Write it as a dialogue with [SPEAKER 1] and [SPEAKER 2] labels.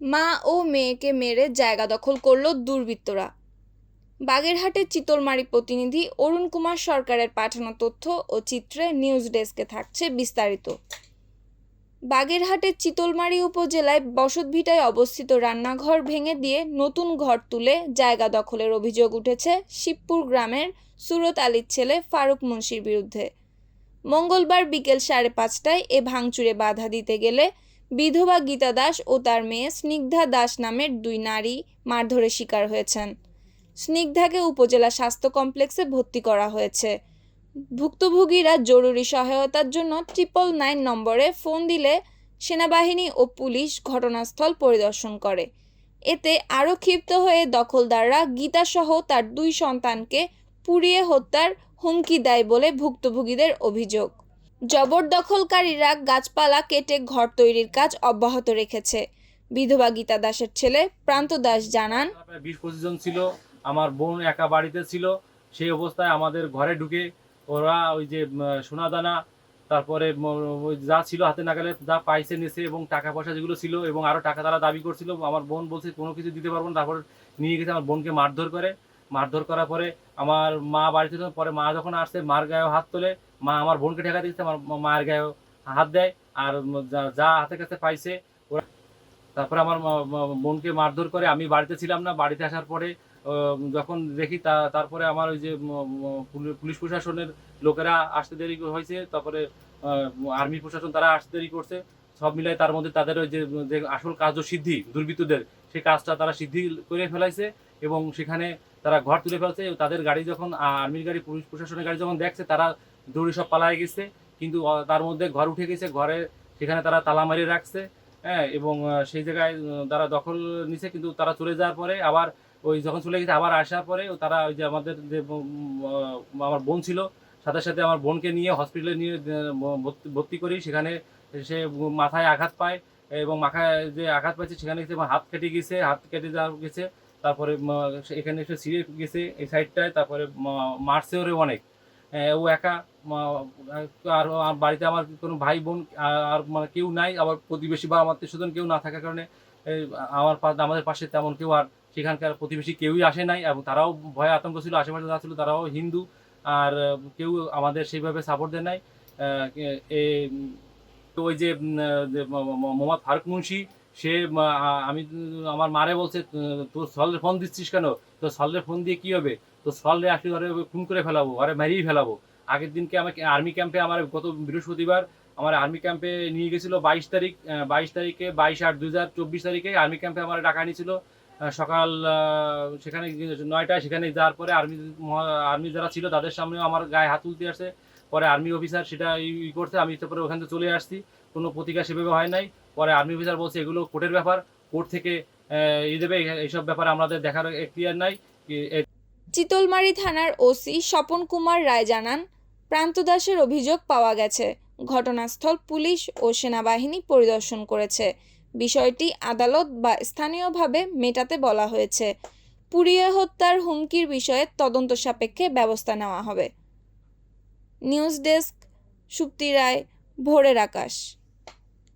[SPEAKER 1] মা ও মেয়েকে মেরে জায়গা দখল করল দুর্বৃত্তরা। বাগেরহাটের চিতলমারি প্রতিনিধি অরুণ কুমার সরকারের পাঠানো তথ্য ও চিত্রে নিউজ ডেস্কে থাকছে বিস্তারিত। বাগেরহাটের চিতলমারি উপজেলায় বসতভিটায় অবস্থিত রান্নাঘর ভেঙে দিয়ে নতুন ঘর তুলে জায়গা দখলের অভিযোগ উঠেছে শিবপুর গ্রামের সুরত আলীর ছেলে ফারুক মুন্সির বিরুদ্ধে। মঙ্গলবার বিকেল সাড়ে পাঁচটায় এ ভাঙচুরে বাধা দিতে গেলে বিধবা গীতা দাস ও তার মেয়ে স্নিগ্ধা দাস নামের দুই নারী মারধরের শিকার হয়েছেন। স্নিগ্ধাকে উপজেলা স্বাস্থ্য কমপ্লেক্সে ভর্তি করা হয়েছে। ভুক্তভোগীরা জরুরি সহায়তার জন্য ট্রিপল নাইন নম্বরে ফোন দিলে সেনাবাহিনী ও পুলিশ ঘটনাস্থল পরিদর্শন করে। এতে আরও ক্ষিপ্ত হয়ে দখলদাররা গীতাসহ তার দুই সন্তানকে পুড়িয়ে হত্যার হুমকি দেয় বলে ভুক্তভোগীদের অভিযোগ। জবরদখলকারীরা গাছপালা কেটে ঘর তৈরির কাজ অব্যাহত রেখেছে। বিধবা গীতা দাসের ছেলে প্রান্ত দাস জানান
[SPEAKER 2] বিশ পঁচিশ জন ছিল, আমার বোন একা বাড়িতে ছিল, সেই অবস্থায় আমাদের ঘরে ঢুকে ওরা ওই যে সোনাদানা, তারপরে যা ছিল হাতে নাগালে, যা পাইছে নিছে এবং টাকা পয়সা যেগুলো ছিল এবং আরও টাকা তারা দাবি করছিল, আমার বোন বলছে কোনো কিছু দিতে পারব না, তারপর নিয়ে গেছে, আমার বোনকে মারধর করে। মারধর করার পরে আমার মা বাড়িতে পরে মা যখন আসছে মার গায়েও হাত তোলে, মা আমার বোনকে ঠেকা দিচ্ছে আমার মায়ের গায়েও হাত দেয় আর যা- হাতের কাছে পাইছে, ওরা তারপরে আমার বোনকে মারধর করে আমি বাড়িতে ছিলাম না, বাড়িতে আসার পরে যখন দেখি তা তারপরে আমার ওই যে পুলিশ প্রশাসনের লোকেরা আসতে দেরি হয়েছে, তারপরে আর্মি প্রশাসন তারা আসতে দেরি করছে, সব মিলাই তার মধ্যে তাদের ওই যে আসল কাজ সিদ্ধি দুর্বৃত্তদের, সেই কাজটা তারা সিদ্ধি করে ফেলাইছে এবং সেখানে তারা ঘর তুলে ফেলছে, তাদের গাড়ি যখন আর্মির গাড়ি পুলিশ প্রশাসনের গাড়ি যখন দেখছে, তারা দৌড়ে সব পালায় গেছে। কিন্তু তার মধ্যে ঘর উঠে গেছে, ঘরে সেখানে তারা তালা মারিয়ে রাখছে হ্যাঁ এবং সেই জায়গায় তারা দখল নিছে, কিন্তু তারা চলে যাওয়ার পরে আবার ওই যখন চলে গেছে, আবার আসার পরে তারা ওই যে আমাদের যে আমার বোন ছিল, সাথে সাথে আমার বোনকে নিয়ে হসপিটালে নিয়ে ভর্তি- করি। সেখানে সে মাথায় আঘাত পায় এবং মাথায় যে আঘাত পাইছে, সেখানে হাত কেটে গেছে, হাত কেটে যাওয়া গেছে। তারপরে এখানে এসে ছিঁড়ে গেছে, এই সাইডটায়, তারপরে মারছে ওরে অনেক। ও একা আর বাড়িতে আমার কোনো ভাই বোন, আর মানে কেউ নাই, আবার প্রতিবেশী বা আমার স্বজন কেউ না থাকার কারণে আমার আমাদের পাশে তেমন কেউ আর সেখানকার প্রতিবেশী কেউই আসে নাই, এবং তারাও ভয়ে আতঙ্ক ছিল, আশেপাশে যারা ছিল তারাও হিন্দু, আর, কেউ আমাদের সেইভাবে সাপোর্ট দেয় নাই। ওই যে যে মোহাম্মদ ফারুক মুন্সি সে আমি আমার মারে বলছে তোর সলরে ফোন দিচ্ছিস কেন? তো সলরে ফোন দিয়ে কি হবে? তো সলরে আসলে ধরে খুন করে ফেলাবো, আরে মেরেই ফেলাবো। আগের দিনকে আমাকে আর্মি ক্যাম্পে আমার গত বৃহস্পতিবার আমার আর্মি ক্যাম্পে নিয়ে গেছিল বাইশ তারিখ বাইশ তারিখে বাইশ আট দু হাজার চব্বিশ তারিখে আর্মি ক্যাম্পে আমার ডাকা নিয়েছিল সকাল সেখানে নয়টায় সেখানে যাওয়ার পরে আর্মি আর্মি যারা ছিল তাদের সামনেও আমার গায়ে হাত তুলতে আসে। পরে আর্মি অফিসার সেটা ই- করতে আমি তারপরে ওখান থেকে চলে আসছি। কোনো প্রতিকার সেভাবে হয় নাই। পরে আর্মি অফিসার বলছে এগুলো কোর্টের ব্যাপার। কোর্ট থেকে আহ, ই দেবে। এইসব ব্যাপারে আমাদের দেখার এখতিয়ার নাই।
[SPEAKER 1] চিতলমারি থানার ওসি স্বপন কুমার রায় জানান প্রান্ত দাসের অভিযোগ পাওয়া গেছে। ঘটনাস্থল পুলিশ ও সেনাবাহিনী পরিদর্শন করেছে। বিষয়টি আদালত বা স্থানীয়ভাবে মেটাতে বলা হয়েছে। পুড়িয়ে হত্যার হুমকির বিষয়ে তদন্ত সাপেক্ষে ব্যবস্থা নেওয়া হবে। নিউজ ডেস্ক সুপ্তি রায় ভোরের আকাশ।